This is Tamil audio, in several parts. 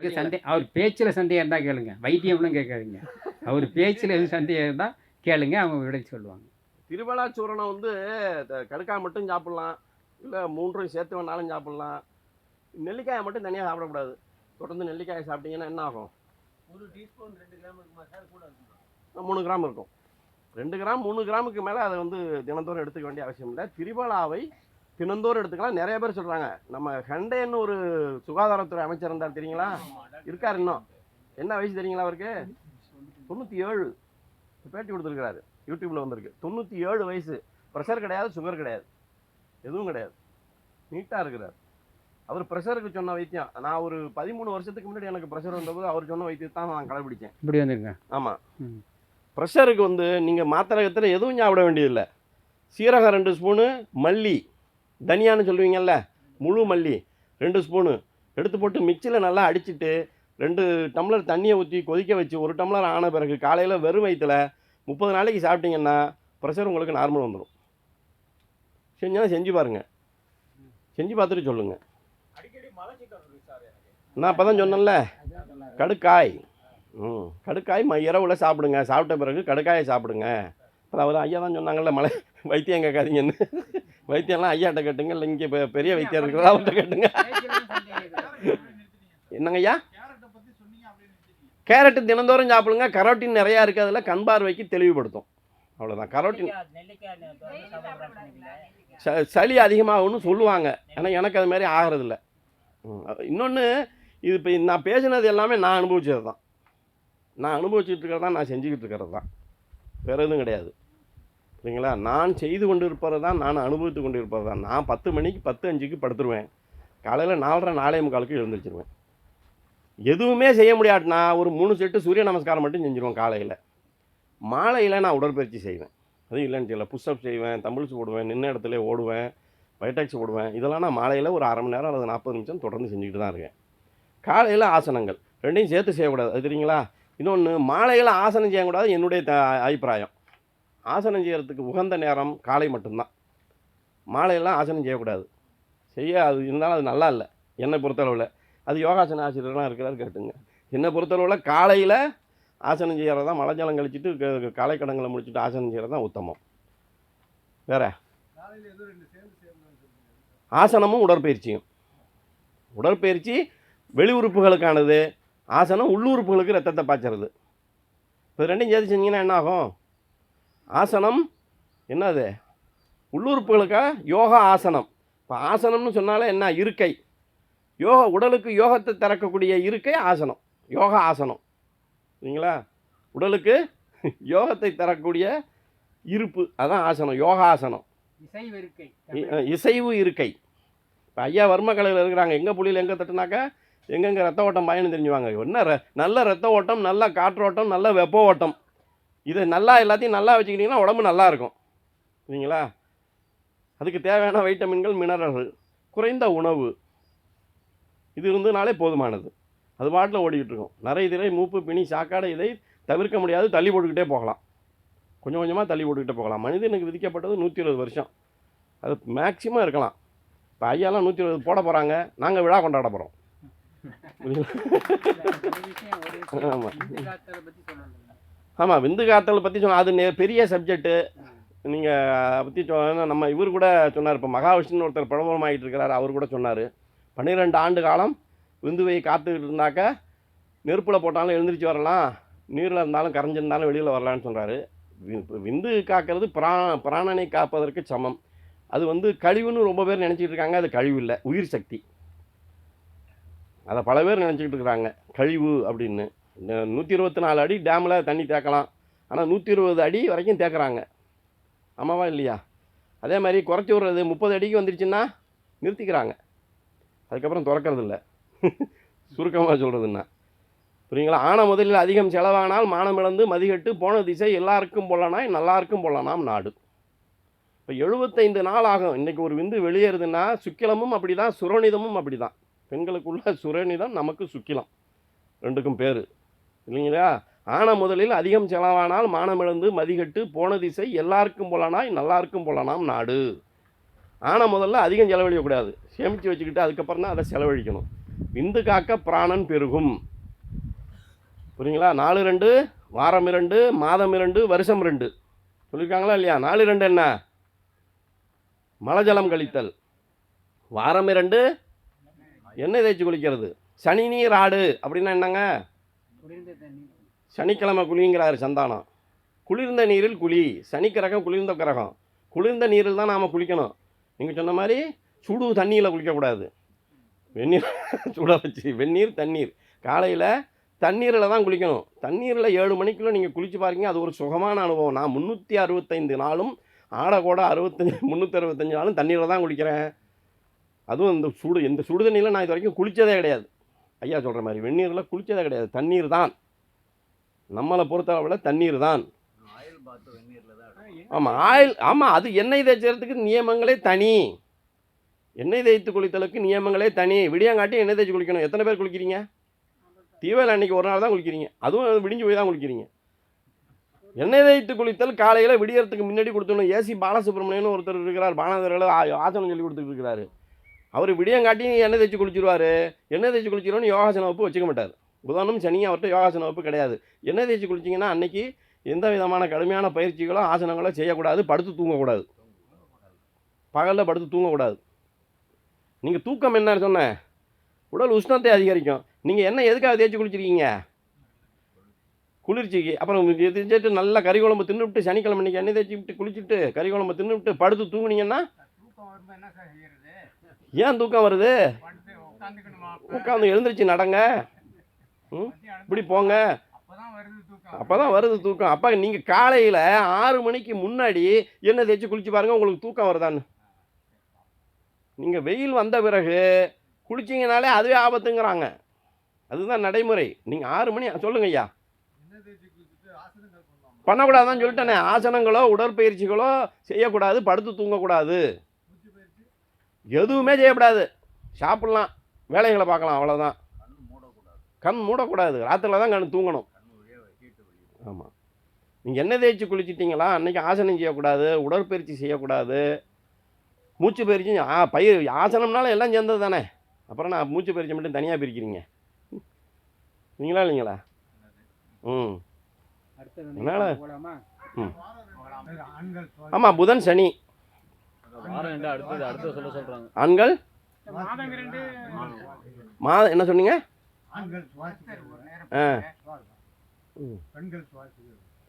இது சந்தே அவர் பேச்சில் சந்தேகம் இருந்தால் கேளுங்க. வைத்தியம்லாம் கேட்காதீங்க. அவர் பேச்சில் எதுவும் சந்தேகம் இருந்தால் கேளுங்க அவங்க விடை சொல்லுவாங்க. திருவள்ளா சூரணம் வந்து த- கடுக்காய் மட்டும் சாப்பிட்லாம் இல்லை மூன்றும் சேர்த்து வேணாலும் சாப்பிட்லாம். நெல்லிக்காயை மட்டும் தனியாக சாப்பிடக்கூடாது. தொடர்ந்து நெல்லிக்காயை சாப்பிட்டீங்கன்னா என்ன ஆகும்? ஒரு டீஸ்பூன் ரெண்டு கிராம் இருக்குமா? சார் கூட இருக்குமா? மூணு கிராம் இருக்கும். ரெண்டு கிராம் மூணு கிராமுக்கு மேலே அதை வந்து தினந்தோறும் எடுத்துக்க வேண்டிய அவசியம் இல்லை. திரிபலாவை தினந்தோறும் எடுத்துக்கலாம். நிறைய பேர் சொல்கிறாங்க நம்ம ஹண்டேன்னு ஒரு சுகாதாரத்துறை அமைச்சர் இருந்தார் தெரியுங்களா? இருக்கார் இன்னும். என்ன வயசு தெரியுங்களா அவருக்கு? தொண்ணூற்றி ஏழு பேட்டி கொடுத்துருக்காரு யூடியூப்பில் வந்திருக்கு. தொண்ணூற்றி ஏழு வயசு. ப்ரெஷர் கிடையாது சுகர் கிடையாது. எதுவும் கிடையாது. நீட்டாக இருக்கிறார். அவர் ப்ரெஷருக்கு சொன்ன வைத்தியம். நான் ஒரு பதிமூணு வருஷத்துக்கு முன்னாடி எனக்கு ப்ரெஷர் வந்தபோது அவர் சொன்ன வைத்தியத்தை தான் நான் கடைபிடிச்சேன். இப்படி வந்துருங்க ஆமாம். ப்ரெஷருக்கு வந்து நீங்கள் மாத்திரை கத்திர எதுவும் சாப்பிட வேண்டியதில்லை. சீரகம் ரெண்டு ஸ்பூனு மல்லி. தனியான்னு சொல்லுவீங்கல்ல முழு மல்லி ரெண்டு ஸ்பூனு எடுத்து போட்டு மிக்சியில் நல்லா அடிச்சிட்டு ரெண்டு டம்ளர் தண்ணியை ஊற்றி கொதிக்க வச்சு ஒரு டம்ளர் ஆன பிறகு காலையில் வெறும் வயிற்றுல முப்பது நாளைக்கு சாப்பிட்டீங்கன்னா ப்ரெஷர் உங்களுக்கு நார்மல் வந்துடும் செஞ்சாலும் செஞ்சு பாருங்கள் செஞ்சு பார்த்துட்டு சொல்லுங்கள் நான் அப்போ தான் சொன்னேன்ல கடுக்காய். ம் கடுக்காய் ம இரவில் சாப்பிடுங்க. சாப்பிட்ட பிறகு கடுக்காயை சாப்பிடுங்க. அப்புறம் அவர் ஐயா தான் சொன்னாங்கல்ல மலை வைத்தியம் கேட்காதீங்கன்னு. வைத்தியம்லாம் ஐயாட்ட கேட்டுங்க இல்லை இங்கே பெ- பெரிய வைத்தியம் இருக்கிறதா அவர்கிட்ட கேட்டுங்க. என்னங்க ஐயா கேரட்டு தினந்தோறும் சாப்பிடுங்க. கரோட்டின் நிறையா இருக்குது அதில். கண் பார்வைக்கு தெளிவுபடுத்தும். அவ்வளோதான் கரோட்டின் ச சளி அதிகமாகும்னு சொல்லுவாங்க. ஆனால் எனக்கு அது மாதிரி ஆகிறதில்ல. இன்னொன்று இது இப்போ நான் பேசினது எல்லாமே நான் அனுபவிச்சது தான் நான் அனுபவிச்சுட்டு இருக்கிறது தான் நான் செஞ்சுக்கிட்டு இருக்கிறது தான் வேறு எதுவும் கிடையாது. சரிங்களா நான் செய்து கொண்டு இருப்பது தான் நான் அனுபவித்து கொண்டு இருப்பது தான் நான் பத்து மணிக்கு பத்து அஞ்சுக்கு படுத்துருவேன். காலையில் நாலரை நாலே முக்காலுக்கு எழுந்திரிச்சிருவேன். எதுவுமே செய்ய முடியாட்டினா ஒரு மூணு செட்டு சூரிய நமஸ்காரம் மட்டும் செஞ்சுருவேன் காலையில். மாலையில் நான் உடற்பயிற்சி செய்வேன். அதுவும் இல்லைன்னு தெரியல. புஷ்அப் செய்வேன் தமிழ்ஸ் போடுவேன் நின்ன இடத்துல ஓடுவேன் வைட்டாக்ஸ் போடுவேன். இதெல்லாம் நான் மாலையில் ஒரு அரை மணி நேரம் அல்லது நாற்பது நிமிஷம் தொடர்ந்து செஞ்சுக்கிட்டு தான் இருக்கேன். காலையில் ஆசனங்கள். ரெண்டையும் சேர்த்து செய்யக்கூடாது. அது தெரியுங்களா? இன்னொன்று மாலையில் ஆசனம் செய்யக்கூடாது. என்னுடைய த அபிப்பிராயம். ஆசனம் செய்கிறதுக்கு உகந்த நேரம் காலை மட்டும்தான். மாலையெல்லாம் ஆசனம் செய்யக்கூடாது. செய்ய அது இருந்தாலும் அது நல்லா இல்லை. என்னை பொறுத்தளவில். அது யோகாசன ஆசிரியர்லாம் இருக்கிறார் கேட்டுங்க. என்னை பொறுத்தளவில் காலையில் ஆசனம் செய்கிறது தான் மலைஜலம் கழிச்சிட்டு க- காலை கடங்களை முடிச்சுட்டு ஆசனம் செய்கிறது தான் உத்தமம். வேற? ஆசனமும் உடற்பயிற்சியும். உடற்பயிற்சி வெளி உறுப்புகளுக்கானது ஆசனம் உள்ளுறுப்புகளுக்கு ரத்தத்தை பாய்ச்சறது. இப்போ ரெண்டையும் சேர்த்து செஞ்சீங்கன்னா என்ன ஆகும்? ஆசனம் என்னது? உள்ளுறுப்புகளுக்காக யோகா ஆசனம். இப்போ ஆசனம்னு சொன்னாலே என்ன? இருக்கை. யோகா உடலுக்கு யோகத்தை திறக்கக்கூடிய இருக்கை ஆசனம். யோகா ஆசனம். சரிங்களா உடலுக்கு யோகத்தை தரக்கூடிய இருப்பு. அதான் ஆசனம். யோகாசனம் இசைவு இருக்கை. இசைவு இருக்கை. இப்போ ஐயா வர்ம கலையில் இருக்கிறாங்க. எங்கே புள்ளியில் எங்கே தட்டுனாக்கா? எங்கெங்கே ரத்த ஓட்டம் பயன்னு தெரிஞ்சுவாங்க. என்ன ர நல்ல ரத்த ஓட்டம் நல்ல காற்றோட்டம் நல்ல வெப்ப ஓட்டம். இதை நல்லா எல்லாத்தையும் நல்லா வச்சுக்கிட்டிங்கன்னா உடம்பு நல்லா இருக்கும் சரிங்களா அதுக்கு தேவையான வைட்டமின்கள் மினரல்கள் குறைந்த உணவு. இது இருந்ததுனாலே போதுமானது. அது பாட்டில் ஓடிக்கிட்டு இருக்கும் நிறைய திரை மூப்பு பிணி சாக்காடை இதை தவிர்க்க முடியாது. தள்ளி போட்டுக்கிட்டே போகலாம். கொஞ்சம் கொஞ்சமாக தள்ளி போட்டுக்கிட்டே போகலாம். மனிதனுக்கு விதிக்கப்பட்டது நூற்றி இருபது வருஷம். அது மேக்சிமம் இருக்கலாம். இப்போ ஐயாலாம் நூற்றி இருபது போட போகிறாங்க நாங்கள் விழா கொண்டாட போகிறோம் ஆமா. ஆமாம் விந்து காத்தல் பற்றி சொன்னால் அது நே- பெரிய சப்ஜெக்ட்டு நீங்கள் அதை பற்றி சொன்ன நம்ம இவர் கூட சொன்னார் இப்போ மகாவிஷ்ணுன்னு ஒருத்தர் பிரபலமாகிட்டு இருக்கிறார் அவர் கூட சொன்னார். பன்னிரெண்டு ஆண்டு காலம் விந்துவை காத்துக்கிட்டு இருந்தாக்க நெருப்பில் போட்டாலும் எழுந்திரிச்சு வரலாம் நீரில் இருந்தாலும் கரைஞ்சிருந்தாலும் வெளியில் வரலான்னு சொல்கிறாரு விந்து காக்கிறது பிரா பிராணனை காப்பதற்கு சமம். அது வந்து கழிவுன்னு ரொம்ப பேர் நினச்சிக்கிட்டு இருக்காங்க அது கழிவு இல்லை உயிர் சக்தி. அதை பல பேர் நினச்சிக்கிட்டு இருக்கிறாங்க கழிவு அப்படின்னு. நூற்றி இருபத்தி நாலு அடி டேமில் தண்ணி தேக்கலாம். ஆனால் நூற்றி இருபது அடி வரைக்கும் தேக்கிறாங்க. ஆமாவா இல்லையா? அதே மாதிரி குறைச்சி விட்றது முப்பது அடிக்கு வந்துருச்சுன்னா நிறுத்திக்கிறாங்க. அதுக்கப்புறம் திறக்கிறது இல்லை சுருக்கமாக சொல்கிறதுன்னா புரியுங்களா? ஆன முதலில் அதிகம் செலவானால் மானம் இழந்து மதிகட்டு போன திசை எல்லாருக்கும் போலனாய் நல்லாருக்கும் போலனாம் நாடு. இப்போ எழுபத்தைந்து நாள் ஆகும். இன்றைக்கி ஒரு விந்து வெளியேறுதுன்னா சுக்கிலமும் அப்படி தான் சுரணிதமும் அப்படி தான் பெண்களுக்குள்ள சுரணிதம் நமக்கு சுக்கிலம். ரெண்டுக்கும் பேர். இல்லைங்களா? ஆன முதலில் அதிகம் செலவானால் மானமிழந்து மதிகட்டு போன திசை எல்லாருக்கும் போலனாய் நல்லாருக்கும் போலனாம் நாடு. ஆன முதல்ல அதிகம் செலவழிக்கக்கூடாது சேமித்து வச்சுக்கிட்டு அதுக்கப்புறம் தான் அதை செலவழிக்கணும். விந்து காக்க பிராணன் பெருகும். புரியுங்களா? நாலு ரெண்டு வாரம் இரண்டு மாதம் இரண்டு வருஷம் ரெண்டு சொல்லியிருக்காங்களா இல்லையா? நாலு ரெண்டு என்ன? மலஜலம் கழித்தல். வாரம் இரண்டு எண்ணெய் தேய்ச்சி குளிக்கிறது. சனி நீர் ஆடு அப்படின்னா என்னங்க? சனிக்கிழமை குளிங்கிறாரு சந்தானம். குளிர்ந்த நீரில் குளி. சனி கிரகம் குளிர்ந்த கிரகம். குளிர்ந்த நீரில் தான் நாம் குளிக்கணும். நீங்கள் சொன்ன மாதிரி சுடு தண்ணியில் குளிக்கக்கூடாது வெந்நீர் சுட வச்சு வெந்நீர் தண்ணீர். காலையில் தண்ணீரில் தான் குளிக்கணும். தண்ணீரில் ஏழு மணிக்குள்ளே நீங்கள் குளித்து பாருங்க அது ஒரு சுகமான அனுபவம். நான் முந்நூற்றி அறுபத்தைந்து நாளும் ஆட கூட முந்நூற்றி அறுபத்தஞ்சு நாளும் தண்ணீரில் தான் குளிக்கிறேன். அதுவும் இந்த சுடு இந்த சுடு தண்ணியில் நான் இது வரைக்கும் குளித்ததே கிடையாது. ஐயா சொல்கிற மாதிரி வெந்நீரில் குளித்ததே கிடையாது. தண்ணீர் தான் நம்மளை பொறுத்தளவில் தண்ணீர் தான் ஆயில் பாத்து வெந்நீர்ல தான் ஆமாம் ஆயில் ஆமாம் அது எண்ணெய் தேய்ச்சறதுக்கு நியமங்களே தனி. எண்ணெய் தேய்த்து குளித்தலுக்கு நியமங்களே தனி. விடியங்காட்டி எண்ணெய் தேய்ச்சி குளிக்கணும். எத்தனை பேர் குளிக்கிறீங்க? தீபாவளி அன்னைக்கு ஒரு நாள் தான் குளிக்கிறீங்க. அதுவும் விடிஞ்சு போய் தான் குளிக்கிறீங்க. எண்ணெய் தேய்த்து குளித்தல் காலையில் விடியறதுக்கு முன்னாடி கொடுத்துடணும். ஏசி பாலசுப்ரமணியன் ஒருத்தர் இருக்கிறார். பானதர்கள் ஆசனம் சொல்லி கொடுத்துட்டு இருக்கிறாரு. அவர் விடியங்காட்டி எண்ணெய் தேய்ச்சி குளிச்சிருவார். எண்ணெய் தேய்ச்சி குளிச்சிருவோன்னு யோகாசன வகுப்பு வச்சுக்க மாட்டார். புதனும் சனியும் அவர்கிட்ட யோகாசன வகுப்பு கிடையாது. எண்ணெய் தேய்ச்சி குளிச்சிங்கன்னா அன்னைக்கு எந்த விதமான கடுமையான பயிற்சிகளோ ஆசனங்களோ செய்யக்கூடாது. படுத்து தூங்கக்கூடாது. பகலில் படுத்து தூங்கக்கூடாது. நீங்கள் தூக்கம் என்ன சொன்னேன் உடல் உஷ்ணத்தை அதிகரிக்கும். நீங்கள் என்ன எதுக்காக தேய்ச்சி குளிச்சிருக்கீங்க? குளிர்ச்சிக்கு. அப்புறம் தேய்ச்சிட்டு நல்லா கறி குழம்பு தின்னுவிட்டு சனிக்கிழமை இன்றைக்கி எண்ணெய் தேய்ச்சி விட்டு குளிச்சுட்டு கறி குழம்பு தின்னுவிட்டு படுத்து தூங்குனீங்கன்னா ஏன் தூக்கம் வருது? உட்காந்து எழுந்திரிச்சு நடங்க. இப்படி போங்க. அப்பதான் வருது தூக்கம். அப்போ தான் வருது தூக்கம். அப்போ நீங்கள் காலையில் ஆறு மணிக்கு முன்னாடி எண்ணெய் தேய்ச்சி குளிச்சு பாருங்கள் உங்களுக்கு தூக்கம் வருதான்னு. நீங்கள் வெயில் வந்த பிறகு குளிச்சிங்கனாலே அதுவே ஆபத்துங்கிறாங்க. அதுதான் நடைமுறை. நீங்கள் ஆறு மணி சொல்லுங்க ஐயா. பண்ணக்கூடாதுன்னு சொல்லிட்டேனே. ஆசனங்களோ உடற்பயிற்சிகளோ செய்யக்கூடாது படுத்து தூங்கக்கூடாது. எதுவுமே செய்யக்கூடாது சாப்பிட்லாம் வேலைகளை பார்க்கலாம் அவ்வளோதான் கண் மூடக்கூடாது. ராத்திரில தான் கண் தூங்கணும். ஆமாம் நீங்கள் எண்ணெய் தேய்ச்சி குளிச்சிட்டிங்களா? அன்றைக்கி ஆசனம் செய்யக்கூடாது உடற்பயிற்சி செய்யக்கூடாது. மூச்சு பயிற்சி ஆ பயிர் ஆசனம்னால எல்லாம் சேர்ந்தது தானே. அப்புறம் நான் மூச்சு பயிற்சி மட்டும் தனியாக பிரிக்கிறீங்க. நீங்களா இல்லைங்களா? ம். அதனால- ஆண்கள் ஆமாம் புதன் சனி வாரம் ரெண்டு அடுத்தது அடுத்து சொல்ல சொல்றாங்க ஆண்கள்? மாதம் என்ன சொன்னீங்க?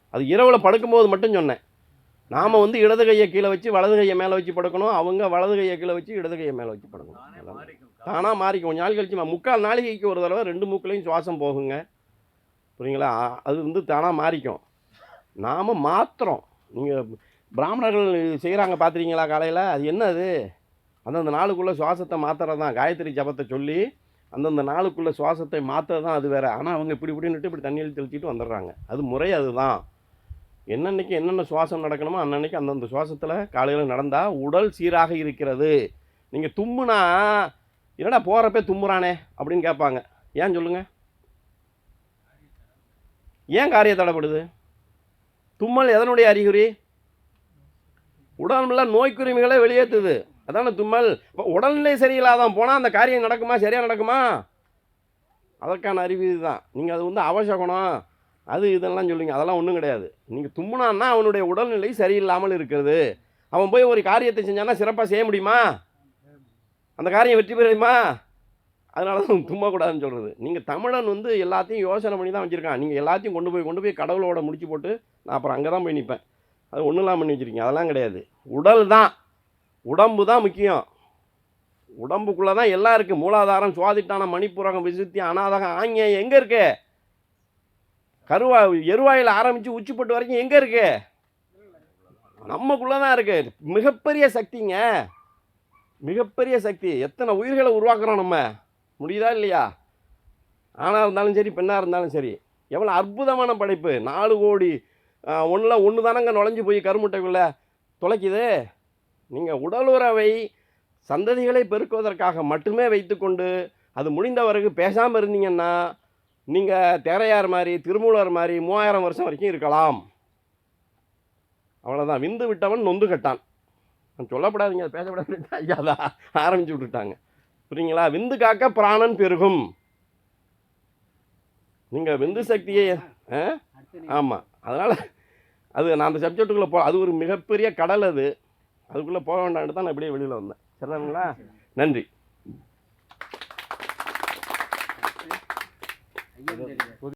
அது இரவில் படுக்கும்போது மட்டும் சொன்னேன். நாம் வந்து இடது கையை கீழே வச்சு வலது கையை மேலே வச்சு படுக்கணும். அவங்க வலது கையை கீழே வச்சு இடது கையை மேலே வச்சு படுக்கணும். தானாக மாறிக்கும். நாள் கழிச்சு மா- முக்கால் நாளைக்கு ஒரு தடவை ரெண்டு மூக்குலையும் சுவாசம் போகுங்க. புரியுங்களா? அது வந்து தானாக மாறிக்கும். நாம் மாத்திரம். நீங்கள் பிராமணர்கள் செய்கிறாங்க பார்த்துருக்கீங்களா காலையில்? அது என்ன அது அந்தந்த நாளுக்குள்ளே சுவாசத்தை மாற்றுறது தான் காயத்ரி ஜபத்தை சொல்லி அந்தந்த நாளுக்குள்ளே சுவாசத்தை மாற்றுறது தான் அது வேறு. ஆனால் அவங்க இப்படி இப்படின்னுட்டு இப்படி தண்ணியில் தெளிச்சிட்டு வந்துடுறாங்க. அது முறை அதுதான். என்னன்னைக்கு என்னென்ன சுவாசம் நடக்கணுமோ அன்னன்னைக்கு அந்தந்த சுவாசத்தில் காலையில் நடந்தால் உடல் சீராக இருக்கிறது. நீங்கள் தும்முனா என்னடா போகிறப்பே தும்முறானே? அப்படின்னு கேட்பாங்க. ஏன் சொல்லுங்கள் ஏன் காரியம் தடைப்படுது தும்மல் எதனுடைய அறிகுறி? உடம்புல நோய்க்குரிமைகளை வெளியேற்றுது அதான தும்மல்? இப்போ உடல்நிலை சரியில்லாதான் போனால் அந்த காரியம் நடக்குமா? சரியாக நடக்குமா? அதற்கான அறிவு இதுதான். நீங்கள் அது வந்து அவசகுணம். அது இதெல்லாம் சொல்லுங்க. அதெல்லாம் ஒன்றும் கிடையாது. நீங்கள் தும்முனான்னா அவனுடைய உடல்நிலை சரியில்லாமல் இருக்கிறது. அவன் போய் ஒரு காரியத்தை செஞ்சானா சிறப்பாக செய்ய முடியுமா? அந்த காரியம் வெற்றி பெறுமா? அதனால தான் தும்மக்கூடாதுன்னு சொல்கிறது நீங்கள் தமிழன் வந்து எல்லாத்தையும் யோசனை பண்ணி தான் வச்சுருக்கான். நீங்கள் எல்லாத்தையும் கொண்டு போய் கொண்டு போய் கடவுளோட முடிச்சு போட்டு நான் அப்புறம் அங்கே தான் போய் நிற்பேன் அது ஒன்றுலாம் பண்ணி வச்சுருக்கீங்க. அதெல்லாம் கிடையாது. உடல் தான். உடம்பு தான் முக்கியம். உடம்புக்குள்ளே தான் எல்லாம் இருக்குது மூலாதாரம் சுவாதிட்டான மணிப்புரகம் விசுத்தி அனாதகம் ஆங்கியம் எங்கே இருக்கு? கருவா எருவாயில் ஆரம்பித்து உச்சிப்பட்டு வரைக்கும் எங்கே இருக்கு? நமக்குள்ளே தான் இருக்குது மிகப்பெரிய சக்திங்க. மிகப்பெரிய சக்தி. எத்தனை உயிர்களை உருவாக்குறோம் நம்ம? முடியுதா இல்லையா? ஆணாக இருந்தாலும் சரி பெண்ணாக இருந்தாலும் சரி. எவ்வளோ அற்புதமான படைப்பு. நாலு கோடி ஒன்றில் ஒன்று தானங்க நுழைஞ்சு போய் கருமுட்டைக்குள்ளே தொலைக்குது? நீங்கள் உடலுறவை சந்ததிகளை பெருக்குவதற்காக மட்டுமே வைத்துக்கொண்டு அது முடிந்த பிறகு பேசாமல் இருந்தீங்கன்னா நீங்கள் தேரையார் மாதிரி திருமூலர் மாதிரி மூவாயிரம் வருஷம் வரைக்கும் இருக்கலாம். அவ்வளோதான் விந்து விட்டவன் நொந்து கட்டான். நான் சொல்லப்படாதீங்க அது பேசப்படாது ஐயா தான் ஆரம்பிச்சு விட்டுட்டாங்க. புரியுங்களா? விந்து காக்க பிராணன் பெருகும். நீங்கள் விந்து சக்தியை ஆ? ஆமாம் அதனால் அது நான் அந்த சப்ஜெக்டுக்குள்ளே போ அது ஒரு மிகப்பெரிய கடல் அது. அதுக்குள்ளே போக வேண்டான்னு தான் நான் இப்படியே வெளியில் வந்தேன். சரிதானுங்களா? நன்றி.